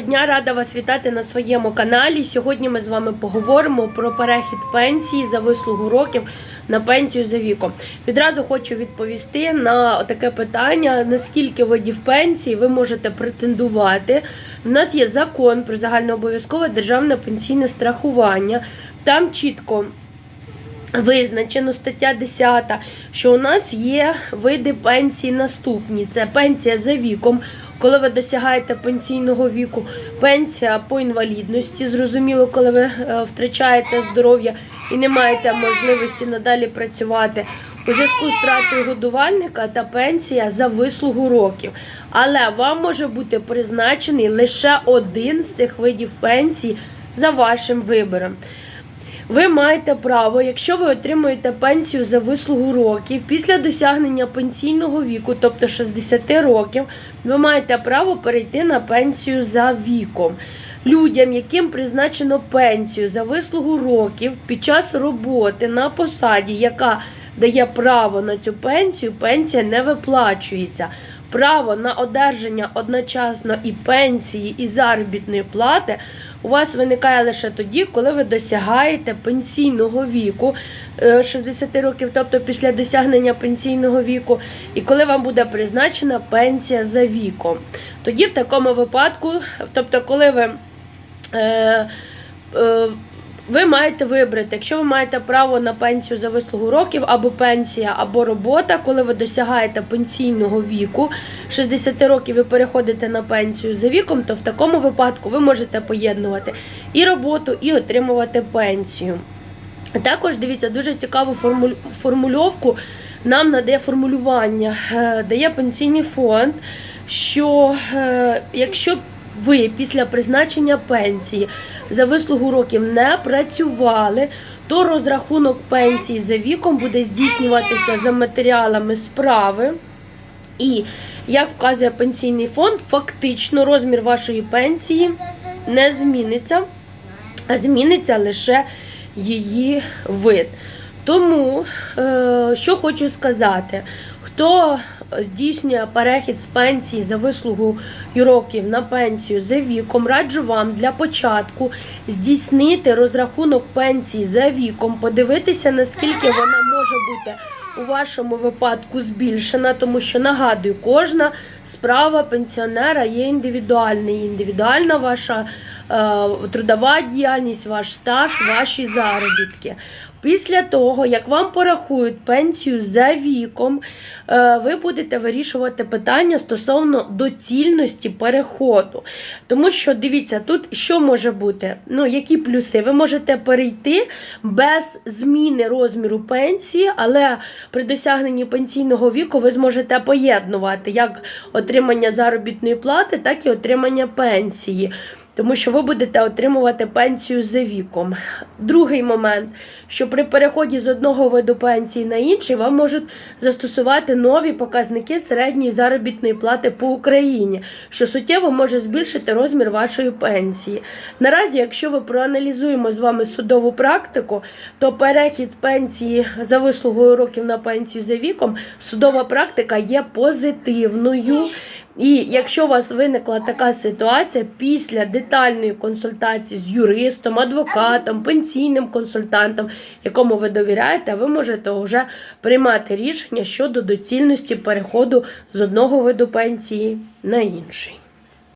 Дня рада вас вітати на своєму каналі. Сьогодні ми з вами поговоримо про перехід пенсії за вислугу років на пенсію за віком. Відразу хочу відповісти на таке питання: наскільки видів пенсії ви можете претендувати. У нас є закон про загальнообов'язкове державне пенсійне страхування. Там чітко Визначено стаття 10, що у нас є види пенсії наступні: це пенсія за віком, коли ви досягаєте пенсійного віку, пенсія по інвалідності, зрозуміло, коли ви е, втрачаєте здоров'я і не маєте можливості надалі працювати. У зв'язку з втратою годувальника та пенсія за вислугу років. Але вам може бути призначений лише один з цих видів пенсії за вашим вибором. Ви маєте право, якщо ви отримуєте пенсію за вислугу років після досягнення пенсійного віку, тобто 60 років, ви маєте право перейти на пенсію за віком. Людям, яким призначено пенсію за вислугу років під час роботи на посаді, яка дає право на цю пенсію, пенсія не виплачується. Право на одержання одночасно і пенсії, і заробітної плати у вас виникає лише тоді, коли ви досягаєте пенсійного віку е, 60 років, тобто після досягнення пенсійного віку, і коли вам буде призначена пенсія за віком. Тоді в такому випадку, тобто, коли ви. Е, е, ви маєте вибрати, якщо ви маєте право на пенсію за вислугу років, або пенсія, або робота, коли ви досягаєте пенсійного віку 60 років і переходите на пенсію за віком, то в такому випадку ви можете поєднувати і роботу, і отримувати пенсію. Також дивіться, дуже цікаву формуль- формульовку нам надає формулювання, е, дає пенсійний фонд, що е, якщо ви після призначення пенсії за вислугу років не працювали, то розрахунок пенсії за віком буде здійснюватися за матеріалами справи. І, як вказує пенсійний фонд, фактично розмір вашої пенсії не зміниться, а зміниться лише її вид. Тому, е, що хочу сказати, хто здійснює перехід з пенсії за вислугу років на пенсію за віком, раджу вам для початку здійснити розрахунок пенсії за віком, подивитися, наскільки вона може бути у вашому випадку збільшена, тому що нагадую, кожна справа пенсіонера є індивідуальна. Індивідуальна ваша е, трудова діяльність, ваш стаж, ваші заробітки. Після того, як вам порахують пенсію за віком, е, ви будете вирішувати питання стосовно доцільності переходу. Тому що дивіться, тут що може бути? Ну, які плюси? Ви можете перейти без зміни розміру пенсії, але при досягненні пенсійного віку ви зможете поєднувати як отримання заробітної плати, так і отримання пенсії. Тому що ви будете отримувати пенсію за віком. Другий момент, що при переході з одного виду пенсії на інший вам можуть застосувати нові показники середньої заробітної плати по Україні, що суттєво може збільшити розмір вашої пенсії. Наразі, якщо ви проаналізуємо з вами судову практику, то перехід пенсії за вислугою років на пенсію за віком, судова практика є позитивною. І якщо у вас виникла така ситуація після детальної консультації з юристом, адвокатом, пенсійним консультантом, якому ви довіряєте, ви можете вже приймати рішення щодо доцільності переходу з одного виду пенсії на інший.